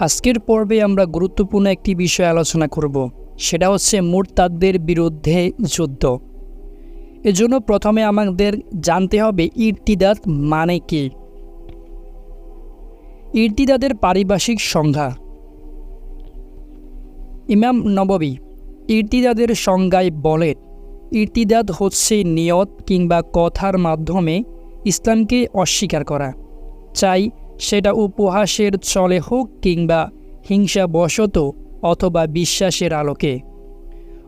আজকের পর্বে আমরা গুরুত্বপূর্ণ একটি বিষয় আলোচনা করব, সেটা হচ্ছে মুরতাদদের বিরুদ্ধে যুদ্ধ। এজন্য প্রথমে আমাদের জানতে হবে ইরতিদাদ মানে কি? ইরতিদাদের পারিভাষিক সংজ্ঞা। ইমাম নববী ইরতিদাদের সংজ্ঞায় বলেন, ইরতিদাদ হচ্ছে নিয়ত কিংবা কথার মাধ্যমে ইসলামকে অস্বীকার করা। চাই সেটা উপহাসের চলে হোক কিংবা হিংসাবশত অথবা বিশ্বাসের আলোকে।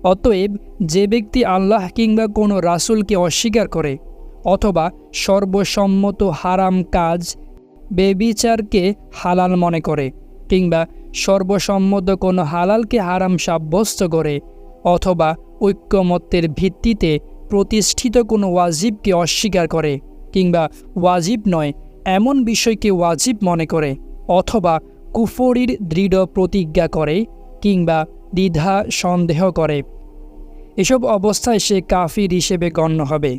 অতএব যে ব্যক্তি আল্লাহ কিংবা কোনো রাসূলকে অস্বীকার করে অথবা সর্বসম্মত হারাম কাজ, বেবিচারকে হালাল মনে করে কিংবা সর্বসম্মত কোনো হালালকে হারাম সাব্যস্ত করে অথবা ঐক্যমত্যের ভিত্তিতে প্রতিষ্ঠিত কোনো ওয়াজিবকে অস্বীকার করে কিংবা ওয়াজিব নয় এমন বিষয়কে ওয়াজিব মনে করে অথবা কুফরির দৃঢ় প্রতিজ্ঞা করে কিংবা দ্বিধা সন্দেহ করে। এসব অবস্থায় সে কাফির হিসেবে গণ্য হবে।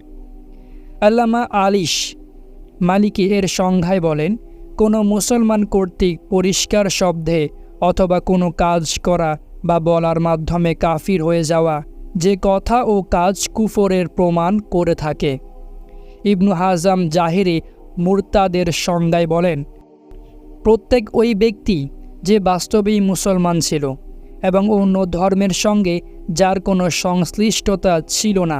আল্লামা আলিশ মালিকি এর সংজ্ঞায় বলেন, কোনো মুসলমান কর্তৃক পরিষ্কার শব্দে অথবা কোনো কাজ করা বা বলার মাধ্যমে কাফির হয়ে যাওয়া যে কথা ও কাজ কুফরের প্রমাণ করে থাকে। ইবনু হাজাম জাহিরি মুরতাদের সংজ্ঞায় বলেন, প্রত্যেক ওই ব্যক্তি যে বাস্তবেই মুসলমান ছিল এবং অন্য ধর্মের সঙ্গে যার কোনো সংশ্লিষ্টতা ছিল না,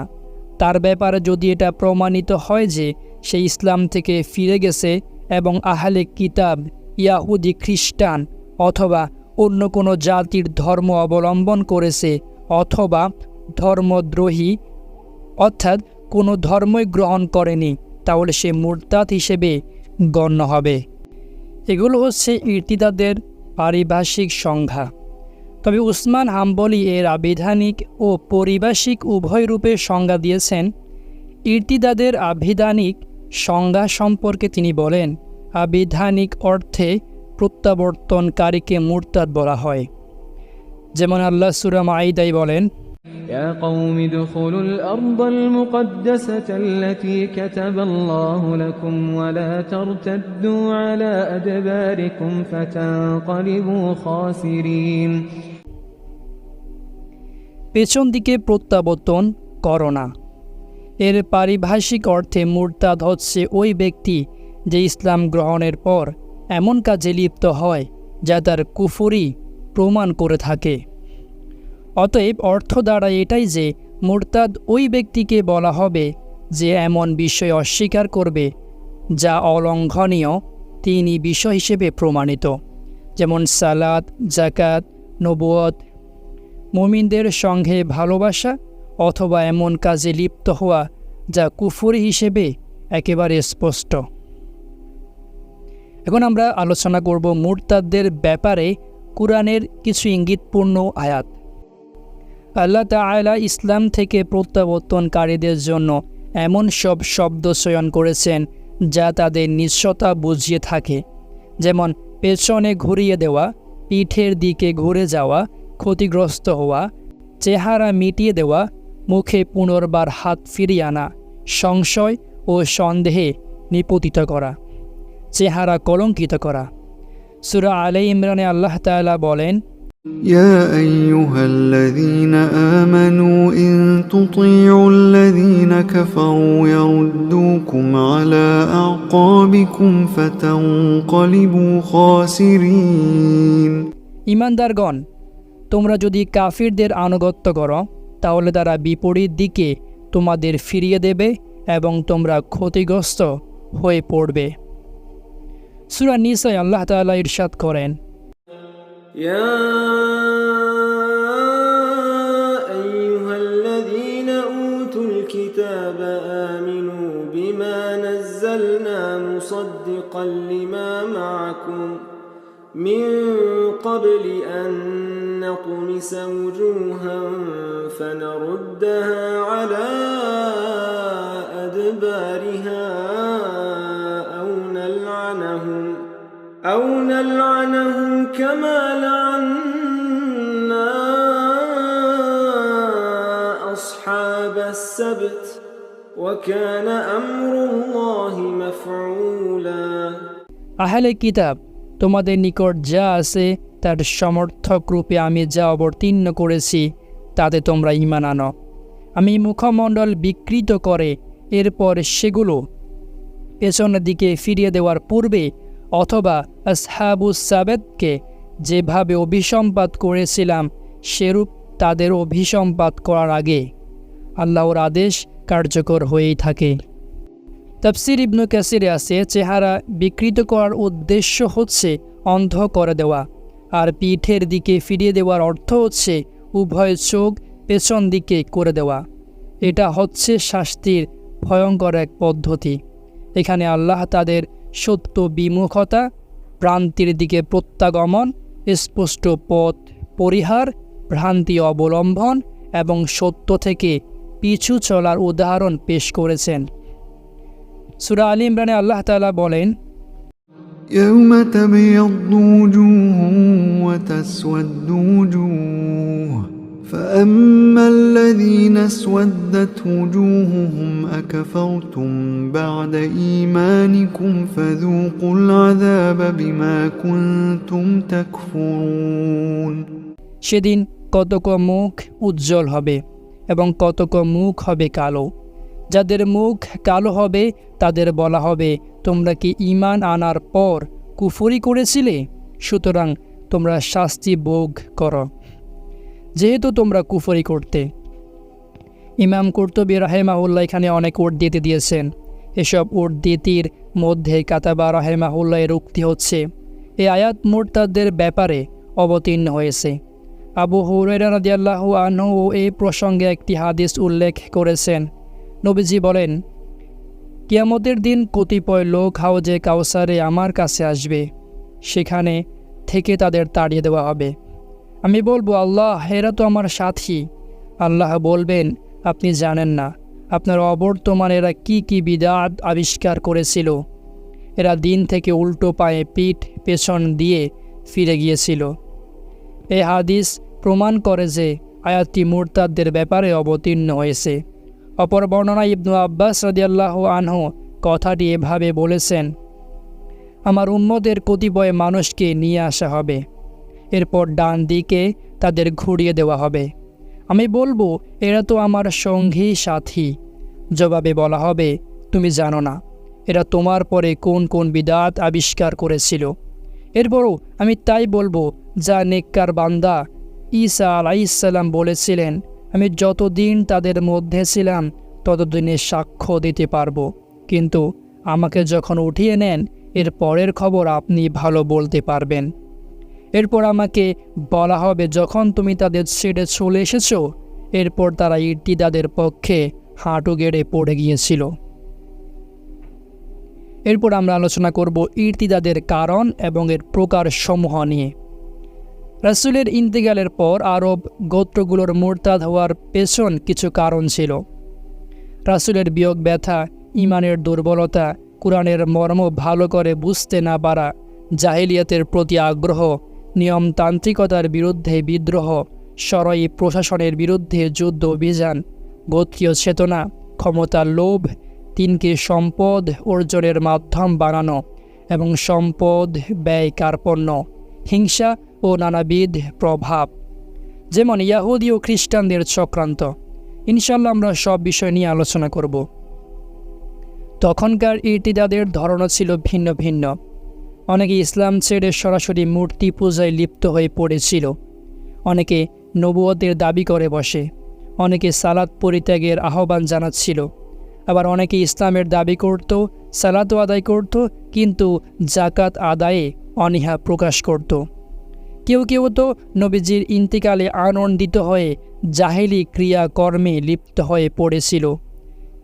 তার ব্যাপারে যদি এটা প্রমাণিত হয় যে সে ইসলাম থেকে ফিরে গেছে এবং আহলে কিতাব, ইয়াহুদি খ্রিস্টান অথবা অন্য কোনো জাতির ধর্ম অবলম্বন করেছে অথবা ধর্মদ্রোহী, অর্থাৎ কোনো ধর্মই গ্রহণ করেনি তাহলে সে মুরতাদ হিসেবে গণ্য হবে। এগুলো হচ্ছে ইর্তিদাদের পারিভাষিক সংজ্ঞা। তবে উসমান হাম্বলি এর আবিধানিক ও পরিভাষিক উভয় রূপে সংজ্ঞা দিয়েছেন। ইর্তিদাদের আবিধানিক সংজ্ঞা সম্পর্কে তিনি বলেন, আবিধানিক অর্থে প্রত্যাবর্তনকারীকে মুরতাদ বলা হয়। যেমন আল্লাহ সুরাম আইদাই বলেন يا قوم ادخلوا الأرض المقدسة التي كتب الله لكم ولا ترتدوا على أدباركم فتنقلبوا خاسرين পেছন দিকে প্রত্যাবর্তন করো না এর পারিভাষিক অর্থে মুরতাদ হচ্ছে ওই ব্যক্তি যে ইসলাম গ্রহণের পর এমন কাজে লিপ্ত হয় যা তার কুফুরি প্রমাণ করে থাকে অতএব অর্থ দ্বারা এটাই যে মুরতাদ ওই ব্যক্তিকে বলা হবে যে এমন বিষয় অস্বীকার করবে, যা অলঙ্ঘনীয় তিনি বিষয় হিসেবে প্রমাণিত। যেমন সালাদ জাকাত নবুয়ত মুমিনদের সঙ্গে ভালোবাসা অথবা এমন কাজে লিপ্ত হওয়া, যা কুফুরি হিসেবে একেবারে স্পষ্ট। এখন আমরা আলোচনা করব মুরতাদদের ব্যাপারে কোরআনের কিছু ইঙ্গিতপূর্ণ আয়াত। আল্লাহ তাআলা ইসলাম থেকে প্রত্যাবর্তনকারীদের জন্য এমন সব শব্দ চয়ন করেছেন যা তাদের নিঃস্বতা বুঝিয়ে থাকে। যেমন, পেছনে ঘুরিয়ে দেওয়া, পিঠের দিকে ঘুরে যাওয়া, ক্ষতিগ্রস্ত হওয়া, চেহারা মিটিয়ে দেওয়া, মুখে পুনর্বার হাত ফিরিয়ে আনা, সংশয় ও সন্দেহে নিপতিত করা, চেহারা কলঙ্কিত করা। সুরা আলে ইমরানে আল্লাহ তাআলা বলেন يا أيها الذين آمنوا إن تطيعوا الذين كفروا يردوكم على أعقابكم فتنقلبوا خاسرين ইমানদারগণ তোমরা যদি কাফিরদের আনুগত্য করো তাহলে তারা বিপরীত দিকে তোমাদের ফিরিয়ে দেবে এবং তোমরা ক্ষতিগ্রস্ত হয়ে পড়বে সুরা নিসায় আল্লাহ তাআলা ইরশাদ করেন يا أيها الذين أوتوا الكتاب آمنوا بما نزلنا مصدقا لما معكم من قبل أن نطمس وجوها فنردها على أدبارها أو نلعنهم أو نلعنهم كما السبت وكان أمر الله مفعولا আহলে কিতাব তোমাদের নিকট যা আছে তার সমর্থক রূপে আমি যা অবতীর্ণ করেছি তাতে তোমরা ইমান আনো আমি মুখমণ্ডল বিকৃত করে এরপর সেগুলো পেছনের দিকে ফিরিয়ে দেওয়ার পূর্বে অথবা আসহাবু সাবেদকে যেভাবে অভিসম্পাত করেছিলাম সেরূপ তাদের অভিসম্পাত করার আগে আল্লাহর আদেশ কার্যকর হয়েই থাকে। তাফসির ইবনু কাসিরে আছে, চেহারা বিকৃত করার উদ্দেশ্য হচ্ছে অন্ধ করে দেওয়া, আর পিঠের দিকে ফিরিয়ে দেওয়ার অর্থ হচ্ছে উভয় চোখ পেছন দিকে করে দেওয়া। এটা হচ্ছে শাস্তির ভয়ঙ্কর এক পদ্ধতি। এখানে আল্লাহ তাদের সত্য বিমুখতা প্রান্তির দিকে প্রত্যাগমন, স্পষ্ট পথ পরিহার, ভ্রান্তি অবলম্বন এবং সত্য থেকে পিছু চলার উদাহরণ পেশ করেছেন সুরা আলী ইমরানে আল্লাহ তাআলা বলেন يوم تبيض وجوه وتسود وجوه فأما الذين اسودت وجوههم أكفرتم بعد إيمانكم فذوقوا العذاب بما كنتم تكفرون সেদিন কতক মুখ উজ্জ্বল হবে এবং কতক মুখ হবে কালো। যাদের মুখ কালো হবে, তাদের বলা হবে, তোমরা কি ইমান আনার পর কুফরি করেছিলে? সুতরাং তোমরা শাস্তি ভোগ করো। যেহেতু তোমরা কুফরি করতে। ইমাম কর্তবী রাহেমাহুল্লাহ এখানে অনেক ওট দিতে দিয়েছেন। এসব ওট দিতির মধ্যে কাতাবা রাহেমাহুল্লাহ এর উক্তি হচ্ছে এই আয়াত মোরতাদের ব্যাপারে অবতীর্ণ হয়েছে। আবু হুরাইরা রাদিয়াল্লাহু আনহু এই প্রসঙ্গে একটি হাদিস উল্লেখ করেছেন। নবীজি বলেন, কিয়ামতের দিন কতিপয় লোক হাউজে কাউসারে আমার কাছে আসবে। সেখানে থেকে তাদের তাড়িয়ে দেওয়া হবে। আমি বলব, আল্লাহ, এরা তো আমার সাথী। আল্লাহ বলবেন, আপনি জানেন না, আপনার অবর্তমান এরা কি কি বিদাত আবিষ্কার করেছিল। এরা দিন থেকে উল্টো পায়ে পিঠ পেছন দিয়ে ফিরে গিয়েছিল। এই হাদিস প্রমাণ করে যে আয়াতটি মুরতাদদের ব্যাপারে অবতীর্ণ হয়েছে। অপর বর্ণনা ইবনু আব্বাস রাদিয়াল্লাহু আনহু কথাটি এভাবে বলেছেন, আমার উম্মদের কতিপয় মানুষকে নিয়ে আসা হবে। এরপর ডান দিকে তাদের ঘুরিয়ে দেওয়া হবে। আমি বলব, এরা তো আমার সঙ্গী সাথী। জবাবে বলা হবে, তুমি জানো না, এরা তোমার পরে কোন কোন বিদাত আবিষ্কার করেছিল। এরপরও আমি তাই বলব, যা নেককার বান্দা, ঈসা আলাইসাল্লাম বলেছিলেন, আমি যতদিন তাদের মধ্যে ছিলাম, ততদিনে সাক্ষ্য দিতে পারব। কিন্তু আমাকে যখন উঠিয়ে নেন, এর পরের খবর আপনি ভালো বলতে পারবেন। এরপর আমাকে বলা হবে, যখন তুমি তাদের ছেড়ে চলে এসেছ, এরপর তারা ইর্তিদাদের পক্ষে হাঁটু গেড়ে পড়ে গিয়েছিল। এরপর আমরা আলোচনা করব ইর্তিদাদের কারণ এবং এর প্রকার সমূহ নিয়ে। রাসুলের ইন্তেকালের পর আরব গোত্রগুলোর মোরতাদ হওয়ার পেছন কিছু কারণ ছিল। রাসুলের বিয়োগ ব্যথা ইমানের দুর্বলতা, কোরআনের মর্ম ভালো করে বুঝতে না পারা, জাহিলিয়াতের প্রতি আগ্রহ, নিয়মতান্ত্রিকতার বিরুদ্ধে বিদ্রোহ, সরই প্রশাসনের বিরুদ্ধে যুদ্ধ অভিযান, গোত্রীয় চেতনা, ক্ষমতার লোভ তিনকে সম্পদ অর্জনের মাধ্যম বানানো এবং সম্পদ ব্যয় কার্পণ্য, হিংসা ও নানাবিধ প্রভাব। যেমন ইয়াহুদি ও খ্রিস্টানদের চক্রান্ত। ইনশাল্লাহ আমরা সব বিষয় নিয়ে আলোচনা করব। তখনকার ইর্তিদাদের ধরনও ছিল ভিন্ন ভিন্ন। অনেকে ইসলাম ছেড়ে সরাসরি মূর্তি পূজায় লিপ্ত হয়ে পড়েছিল। অনেকে নবুয়তের দাবি করে বসে। অনেকে সালাদ পরিত্যাগের আহ্বান জানাচ্ছিল। আবার অনেকে ইসলামের দাবি করত, সালাতও আদায় করত, কিন্তু জাকাত আদায়ে অনীহা প্রকাশ করত। কেউ কেউ তো নবীজির ইন্তিকালে আনন্দিত হয়ে জাহেলি ক্রিয়াকর্মে লিপ্ত হয়ে পড়েছিল।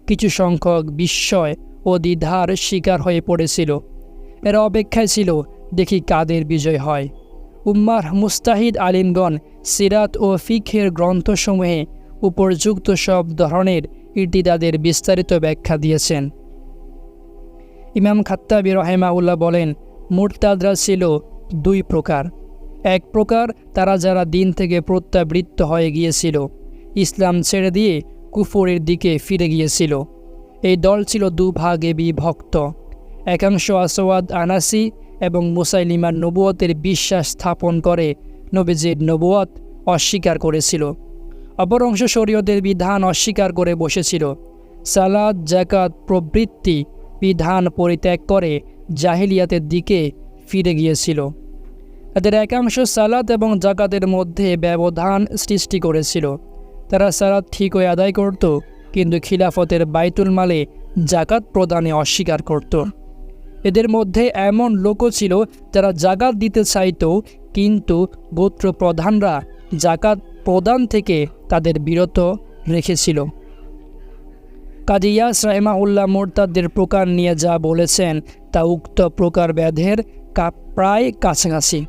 কিছু সংখ্যক বিস্ময় ও দ্বিধার শিকার হয়ে পড়েছিল। এরা অপেক্ষায় ছিল, দেখি কাদের বিজয় হয়। উম্মার মুস্তাহিদ আলিমগণ সিরাত ও ফিখের গ্রন্থসমূহে উপর্যুক্ত সব ধরনের ইর্তিদাদের বিস্তারিত ব্যাখ্যা দিয়েছেন। ইমাম খাত্তাবি রহেমাউল্লাহ বলেন, মুরতাদরা ছিল দুই প্রকার। এক প্রকার তারা যারা দিন থেকে প্রত্যাবৃত্ত হয়ে গিয়েছিল, ইসলাম ছেড়ে দিয়ে কুফরের দিকে ফিরে গিয়েছিল। এই দল ছিল দুভাগে বিভক্ত। একাংশ আসওয়াদ আনাসি এবং মুসাইলিমার নবুয়তের বিশ্বাস স্থাপন করে নবীজির নবুয়ত অস্বীকার করেছিল। অপর অংশ শরীয়তের বিধান অস্বীকার করে বসেছিল। সালাদ জাকাত প্রবৃত্তি বিধান পরিত্যাগ করে জাহিলিয়াতের দিকে ফিরে গিয়েছিল। তাদের একাংশ সালাত এবং জাকাতের মধ্যে ব্যবধান সৃষ্টি করেছিল। তারা সালাত ঠিক হয়ে আদায় করত, কিন্তু খিলাফতের বাইতুল মালে জাকাত প্রদানে অস্বীকার করত। এদের মধ্যে এমন লোকও ছিল যারা জাকাত দিতে চাইত, কিন্তু গোত্র প্রধানরা জাকাত প্রদান থেকে তাদের বিরত রেখেছিল। কাদিয়াস রাহেমাউল্লাহ মোরতাদের প্রকার নিয়ে যা বলেছেন, তা উক্ত প্রকার ব্যাধের প্রায় কাছাকাছি।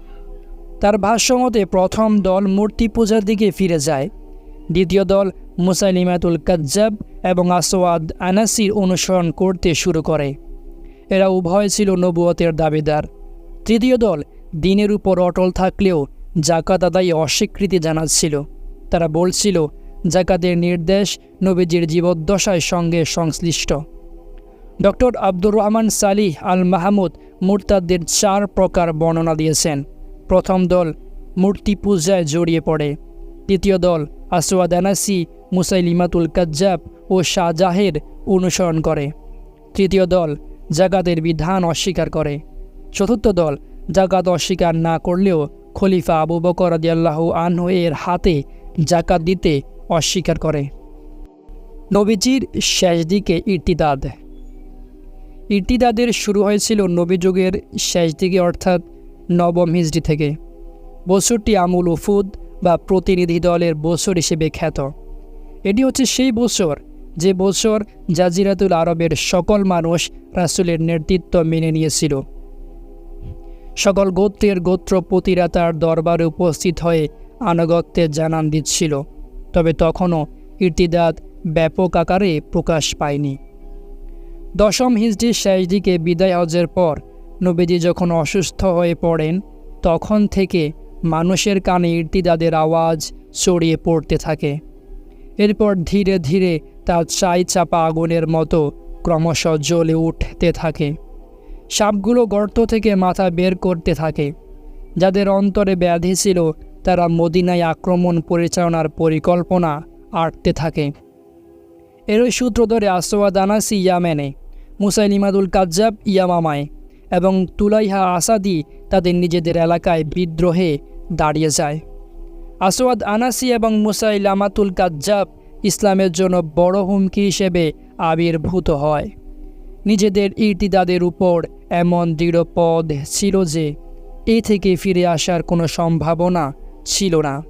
তার ভাষ্যমতে প্রথম দল মূর্তি পূজার দিকে ফিরে যায়। দ্বিতীয় দল মুসাইলিমাতুল কাজ্জাব এবং আসওয়াদ আনাসির অনুসরণ করতে শুরু করে। এরা উভয় ছিল নবুয়তের দাবিদার। তৃতীয় দল দিনের উপর অটল থাকলেও জাকাত আদায় অস্বীকৃতি জানাচ্ছিল। তারা বলছিল, জাকাতের নির্দেশ নবীজির জীবদ্দশায় সঙ্গে সংশ্লিষ্ট। Doctor Abdur Rahman Salih Al Mahmud মুরতাদের চার প্রকার বর্ণনা দিয়েছেন। প্রথম দল মূর্তি পূজায় জড়িয়ে পড়ে। তৃতীয় দল আসওয়াদ আনাসি, মুসাইলিমাতুল কাজ্জাব ও শাহজাহের অনুসরণ করে। তৃতীয় দল জাগাতের বিধান অস্বীকার করে। চতুর্থ দল জাকাত অস্বীকার না করলেও খলিফা আবু বকর আদিয়াল্লাহ আনহু এর হাতে জাকাত দিতে অস্বীকার করে। নবীজির শেষ দিকে ইর্তিদাদ। ইর্তিদাদের শুরু হয়েছিল নবীযুগের শেষ দিকে, অর্থাৎ নবম হিজড়ি থেকে। বছরটি আমুল উফুদ বা প্রতিনিধি দলের বছর হিসেবে খ্যাত। এটি হচ্ছে সেই বছর, যে বছর জাজিরাতুল আরবের সকল মানুষ রাসুলের নেতৃত্ব মেনে নিয়েছিল। সকল গোত্রের গোত্রপতিরা তার দরবারে উপস্থিত হয়ে আনুগত্যের জানান দিচ্ছিল, তবে তখনও ইর্তিদাদ ব্যাপক আকারে প্রকাশ পায়নি। দশম হিজড়ির শেষ দিকে বিদায় হজের পর নবীজি যখন অসুস্থ হয়ে পড়েন, তখন থেকে মানুষের কানে ইর্তিদাদের আওয়াজ ছড়িয়ে পড়তে থাকে। এরপর ধীরে ধীরে তার চাই চাপা আগুনের মতো ক্রমশ জ্বলে উঠতে থাকে। সাপগুলো গর্ত থেকে মাথা বের করতে থাকে। যাদের অন্তরে ব্যাধি ছিল, তারা মদিনায় আক্রমণ পরিচালনার পরিকল্পনা আটতে থাকে। এরই সূত্র ধরে আসোয়াদ আনাসি ইয়ামেনে, মুসাইলিমাদুল কাজ্জাব ইয়ামামায় এবং তুলাইহা আসাদি তাদের নিজেদের এলাকায় বিদ্রোহে দাঁড়িয়ে যায়। আসওয়াদ আনাসি এবং মুসাইলামাতুল কাজ্জাব ইসলামের জন্য বড় হুমকি হিসেবে আবির্ভূত হয়। নিজেদের ইর্তিদাদের উপর এমন দৃঢ় পদ ছিল যে এ থেকে ফিরে আসার কোনো সম্ভাবনা ছিল না।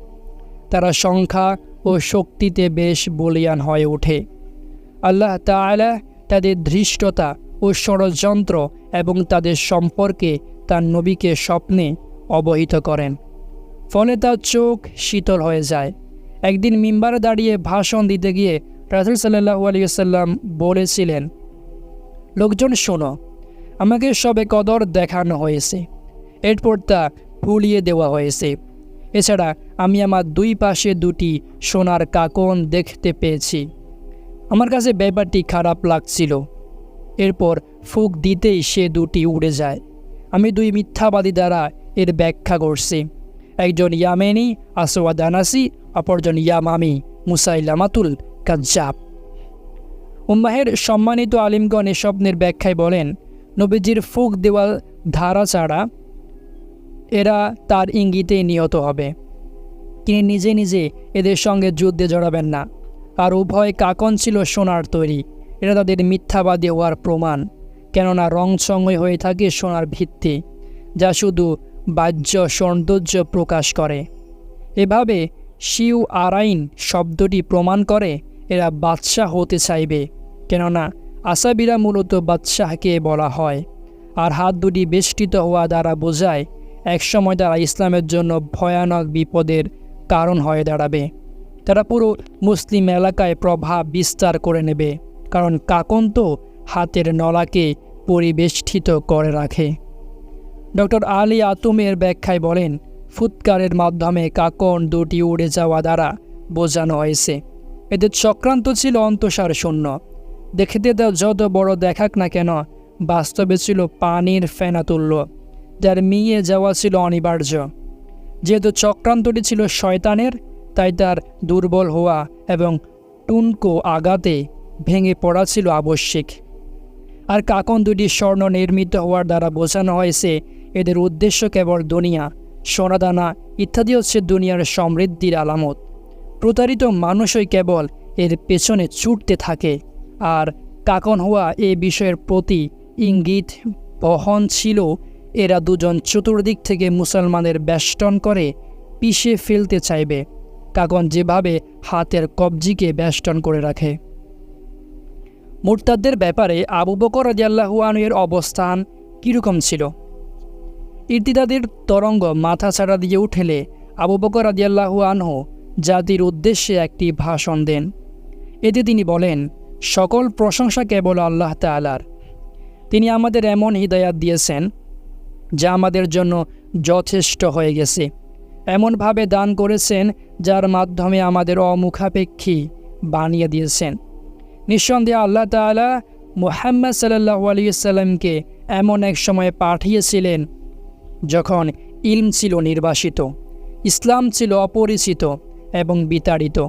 তারা সংখ্যা ও শক্তিতে বেশ বলিয়ান হয়ে ওঠে। আল্লাহ তাআলা তাদের ধৃষ্টতা ও ষড়যন্ত্র এবং তাদের সম্পর্কে তার নবীকে স্বপ্নে অবহিত করেন। ফলে তার চোখ শীতল হয়ে যায়। একদিন মিম্বারে দাঁড়িয়ে ভাষণ দিতে গিয়ে রাসুল সাল্লাহ আলিয়াল্লাম বলেছিলেন, লোকজন শোনো আমাকে সবে কদর দেখানো হয়েছে। এরপর তা ফুলিয়ে দেওয়া হয়েছে। এছাড়া আমি আমার দুই পাশে দুটি সোনার কাকন দেখতে পেয়েছি। আমার কাছে ব্যাপারটি খারাপ লাগছিল। এরপর ফুক দিতেই সে দুটি উড়ে যায়। আমি দুই মিথ্যাবাদী দ্বারা এর ব্যাখ্যা করছি। একজন ইয়ামেনি আসওয়াদ আনাসি অপরজন ইয়ামামি, মুসাইলামাতুল কাজ্জাব। উম্মাহের সম্মানিত আলিমগণ এ স্বপ্নের ব্যাখ্যায় বলেন নবীজির ফুক দেওয়া ধারা ছাড়া এরা তার ইঙ্গিতে নিহত হবে। তিনি নিজে নিজে এদের সঙ্গে যুদ্ধে জড়াবেন না। আর উভয় কাকন ছিল সোনার তৈরি। এটা তাদের মিথ্যাবাদী হওয়ার প্রমাণ। কেননা রংসঙ্গই হয়ে থাকে সোনার ভিত্তি, যা শুধু বাহ্য সৌন্দর্য প্রকাশ করে। এভাবে শিউ আরাইন শব্দটি প্রমাণ করে এরা বাদশাহ হতে চাইবে। কেননা আসাবিরা মূলত বাদশাহকে বলা হয়। আর হাত দুটি বেষ্টিত হওয়া দ্বারা বোঝায়, একসময় তারা ইসলামের জন্য ভয়ানক বিপদের কারণ হয়ে দাঁড়াবে। তারা পুরো মুসলিম এলাকায় প্রভাব বিস্তার করে নেবে, কারণ কাকন তো হাতের নলাকে পরিবেষ্টিত করে রাখে। ডক্টর আলী আতুমের ব্যাখ্যায় বলেন, ফুৎকারের মাধ্যমে কাকন দুটি উড়ে যাওয়া দ্বারা বোঝানো হয়েছে। এদের চক্রান্ত ছিল অন্তঃসার শূন্য দেখতে তা যত বড় দেখাক না কেন। বাস্তবে ছিল পানির ফেনা তুল্য, যার মিয়ে যাওয়া ছিল অনিবার্য। যেহেতু চক্রান্তটি ছিল শয়তানের, তাই তার দুর্বল হওয়া এবং টুনকো আঘাতে ভেঙে পড়া ছিল আবশ্যিক। আর কাকন দুটি স্বর্ণ নির্মিত হওয়ার দ্বারা বোঝানো হয়েছে এদের উদ্দেশ্য কেবল দুনিয়া, সোনাদানা ইত্যাদি হচ্ছে দুনিয়ার সমৃদ্ধির আলামত। প্রতারিত মানুষই কেবল এর পেছনে ছুটতে থাকে। আর কাকন হওয়া এ বিষয়ের প্রতি ইঙ্গিত বহন ছিল, এরা দুজন চতুর্দিক থেকে মুসলমানের বেষ্টন করে পিষে ফেলতে চাইবে। কাকন যেভাবে হাতের কবজিকে বেষ্টন করে রাখে। মুরতাদদের ব্যাপারে আবু বকর রাজিয়াল্লাহু আনুয়ের অবস্থান কীরকম ছিল? ইর্তিদাদের তরঙ্গ মাথা ছাড়া দিয়ে উঠেলে আবু বকর রাজিয়াল্লাহু আনহু জাতির উদ্দেশ্যে একটি ভাষণ দেন। এতে তিনি বলেন সকল প্রশংসা কেবল আল্লাহ তালার তিনি আমাদের এমন হৃদয়াত দিয়েছেন, যা আমাদের জন্য যথেষ্ট হয়ে গেছে। এমনভাবে দান করেছেন, যার মাধ্যমে আমাদের অমুখাপেক্ষী বানিয়ে দিয়েছেন। নিঃসন্দেহে আল্লাহ তালা মুহাম্মদ সাল্লাহ আলিয়াল্লামকে এমন এক সময় পাঠিয়েছিলেন, যখন ইলম ছিল নির্বাসিত, ইসলাম ছিল অপরিচিত এবং বিতাড়িত।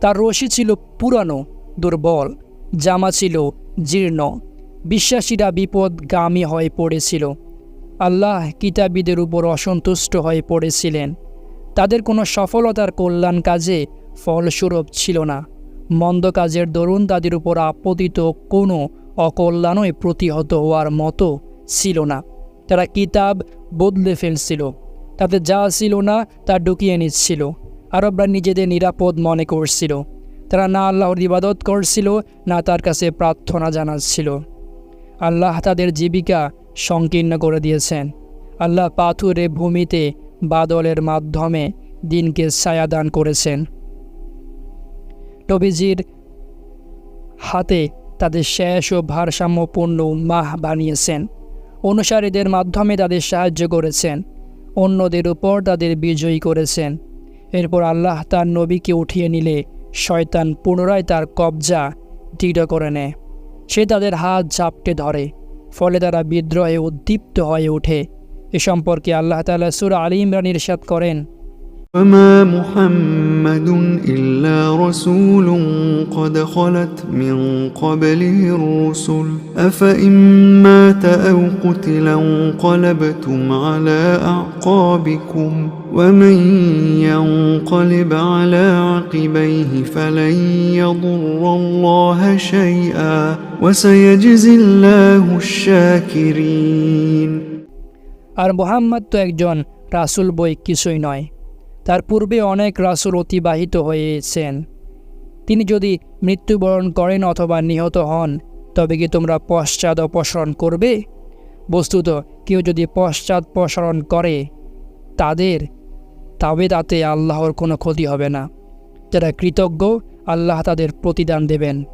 তার রশি ছিল পুরানো, দুর্বল। জামা ছিল, জীর্ণ। বিশ্বাসীরা বিপদগামী হয়ে পড়েছিল। আল্লাহ কিতাবীদের উপর অসন্তুষ্ট হয়ে পড়েছিলেন। তাদের কোনো সফলতার কল্যাণ কাজে ফলস্বরূপ ছিল না। মন্দ কাজের দরুন তাদের উপর আপতিত কোনো অকল্যাণই প্রতিহত হওয়ার মতো ছিল না। তারা কিতাব বদলে ফেলছিল। তাদের যা ছিল না তা ঢুকিয়ে নিচ্ছিল। আরবরা নিজেদের নিরাপদ মনে করছিল। তারা না আল্লাহর ইবাদত করছিল, না তার কাছে প্রার্থনা জানাচ্ছিল। আল্লাহ তাদের জীবিকা সংকীর্ণ করে দিয়েছেন। আল্লাহ পাথুরে ভূমিতে বাদলের মাধ্যমে দিনকে ছায়াদান করেছেন। টবিজির হাতে তাদের শেষ ও ভারসাম্যপূর্ণ মাহ বানিয়েছেন। অনুসারীদের মাধ্যমে তাদের সাহায্য করেছেন। অন্যদের উপর তাদের বিজয়ী করেছেন। এরপর আল্লাহ তার নবীকে উঠিয়ে নিলে শয়তান পুনরায় তার কবজা দৃঢ় করে নেয়। সে তাদের হাত ঝাপটে ধরে, ফলে তারা বিদ্রোহে উদ্দীপ্ত হয়ে ওঠে। এ সম্পর্কে আল্লাহ তালা সুর আলী ইমরান ইরশাদ করেন وما محمد إلا رسول قد خلت من قبله الرسل أفإن مات أو قتل انقلبتم على أعقابكم ومن ينقلب على عقبيه فلن يضر الله شيئا وسيجزي الله الشاكرين আর মোহাম্মদ তো একজন রাসুল বই কিছুই নয় তার পূর্বে অনেক রাসুল অতিবাহিত হয়েছেন। তিনি যদি মৃত্যুবরণ করেন অথবা নিহত হন, তবে কি তোমরা পশ্চাদ অপসরণ করবে? বস্তুত, কেউ যদি পশ্চাৎ প্রসারণ করে তাদের, তবে তাতে আল্লাহর কোনো ক্ষতি হবে না। যারা কৃতজ্ঞ, আল্লাহ তাদের প্রতিদান দেবেন।